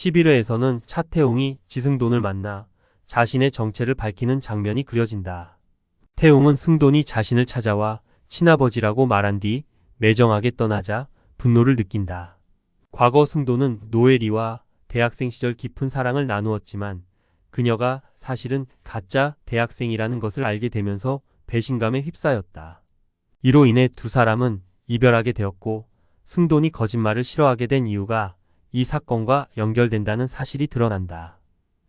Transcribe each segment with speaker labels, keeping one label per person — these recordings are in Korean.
Speaker 1: 11회에서는 차태웅이 지승돈을 만나 자신의 정체를 밝히는 장면이 그려진다. 태웅은 승돈이 자신을 찾아와 친아버지라고 말한 뒤 매정하게 떠나자 분노를 느낀다. 과거 승돈은 노엘이와 대학생 시절 깊은 사랑을 나누었지만 그녀가 사실은 가짜 대학생이라는 것을 알게 되면서 배신감에 휩싸였다. 이로 인해 두 사람은 이별하게 되었고 승돈이 거짓말을 싫어하게 된 이유가 이 사건과 연결된다는 사실이 드러난다.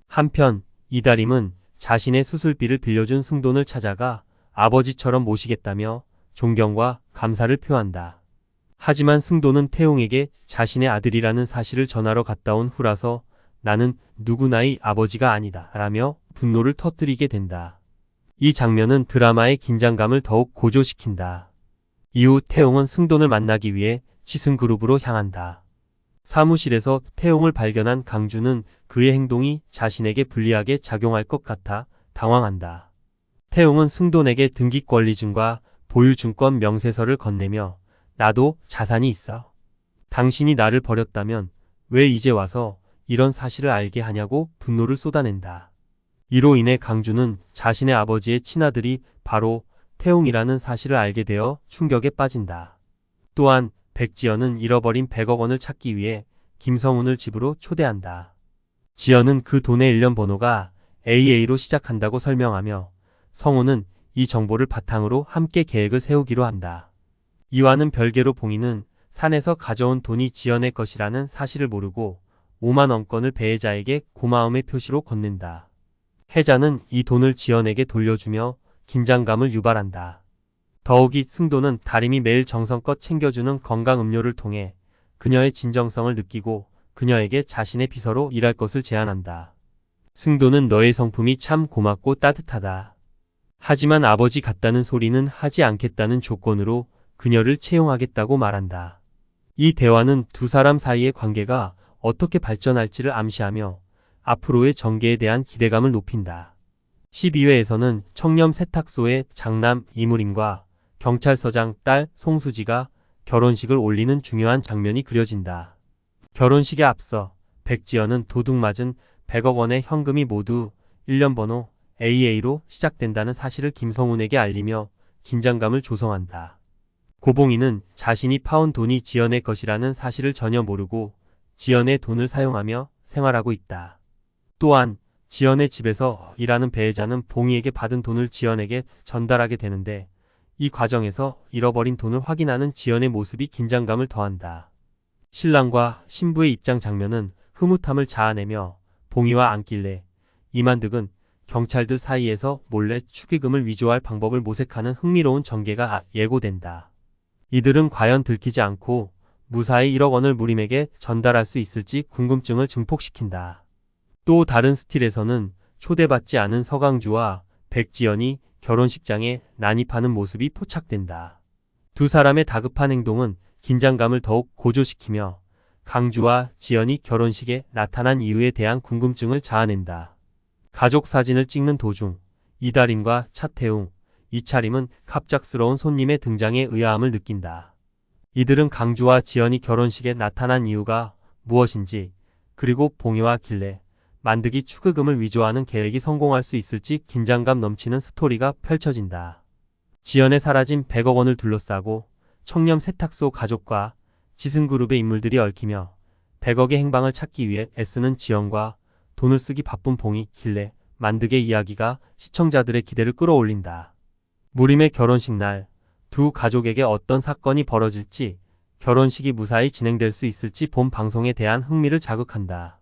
Speaker 1: 한편 이다림은 자신의 수술비를 빌려준 승돈을 찾아가 아버지처럼 모시겠다며 존경과 감사를 표한다. 하지만 승돈은 태용에게 자신의 아들이라는 사실을 전하러 갔다 온 후라서 나는 누구나의 아버지가 아니다 라며 분노를 터뜨리게 된다. 이 장면은 드라마의 긴장감을 더욱 고조시킨다. 이후 태용은 승돈을 만나기 위해 지승그룹으로 향한다. 사무실에서 태용을 발견한 강주는 그의 행동이 자신에게 불리하게 작용할 것 같아 당황한다. 태용은 승돈에게 등기권리증과 보유증권 명세서를 건네며 나도 자산이 있어. 당신이 나를 버렸다면 왜 이제 와서 이런 사실을 알게 하냐고 분노를 쏟아낸다. 이로 인해 강주는 자신의 아버지의 친아들이 바로 태용이라는 사실을 알게 되어 충격에 빠진다. 또한 백지연은 잃어버린 100억 원을 찾기 위해 김성훈을 집으로 초대한다. 지연은 그 돈의 일련 번호가 AA로 시작한다고 설명하며 성훈은 이 정보를 바탕으로 함께 계획을 세우기로 한다. 이와는 별개로 봉인은 산에서 가져온 돈이 지연의 것이라는 사실을 모르고 5만 원권을 배혜자에게 고마움의 표시로 건넨다. 혜자는 이 돈을 지연에게 돌려주며 긴장감을 유발한다. 더욱이 승도는 다림이 매일 정성껏 챙겨주는 건강 음료를 통해 그녀의 진정성을 느끼고 그녀에게 자신의 비서로 일할 것을 제안한다. 승도는 너의 성품이 참 고맙고 따뜻하다. 하지만 아버지 같다는 소리는 하지 않겠다는 조건으로 그녀를 채용하겠다고 말한다. 이 대화는 두 사람 사이의 관계가 어떻게 발전할지를 암시하며 앞으로의 전개에 대한 기대감을 높인다. 12회에서는 청렴 세탁소의 장남 이무림과 경찰서장 딸 송수지가 결혼식을 올리는 중요한 장면이 그려진다. 결혼식에 앞서 백지연은 도둑 맞은 100억 원의 현금이 모두 1년 번호 AA로 시작된다는 사실을 김성훈에게 알리며 긴장감을 조성한다. 고봉이는 자신이 파온 돈이 지연의 것이라는 사실을 전혀 모르고 지연의 돈을 사용하며 생활하고 있다. 또한 지연의 집에서 일하는 배혜자는 봉이에게 받은 돈을 지연에게 전달하게 되는데 이 과정에서 잃어버린 돈을 확인하는 지연의 모습이 긴장감을 더한다. 신랑과 신부의 입장 장면은 흐뭇함을 자아내며 봉이와 안길래 이만득은 경찰들 사이에서 몰래 축의금을 위조할 방법을 모색하는 흥미로운 전개가 예고된다. 이들은 과연 들키지 않고 무사히 1억 원을 무림에게 전달할 수 있을지 궁금증을 증폭시킨다. 또 다른 스틸에서는 초대받지 않은 서강주와 백지연이 결혼식장에 난입하는 모습이 포착된다. 두 사람의 다급한 행동은 긴장감을 더욱 고조시키며 강주와 지연이 결혼식에 나타난 이유에 대한 궁금증을 자아낸다. 가족 사진을 찍는 도중 이다림과 차태웅, 이차림은 갑작스러운 손님의 등장에 의아함을 느낀다. 이들은 강주와 지연이 결혼식에 나타난 이유가 무엇인지 그리고 봉이와 길래 만드기 축의금을 위조하는 계획이 성공할 수 있을지 긴장감 넘치는 스토리가 펼쳐진다. 지연에 사라진 100억 원을 둘러싸고 청렴 세탁소 가족과 지승그룹의 인물들이 얽히며 100억의 행방을 찾기 위해 애쓰는 지연과 돈을 쓰기 바쁜 봉이 길래 만득의 이야기가 시청자들의 기대를 끌어올린다. 무림의 결혼식 날 두 가족에게 어떤 사건이 벌어질지 결혼식이 무사히 진행될 수 있을지 본 방송에 대한 흥미를 자극한다.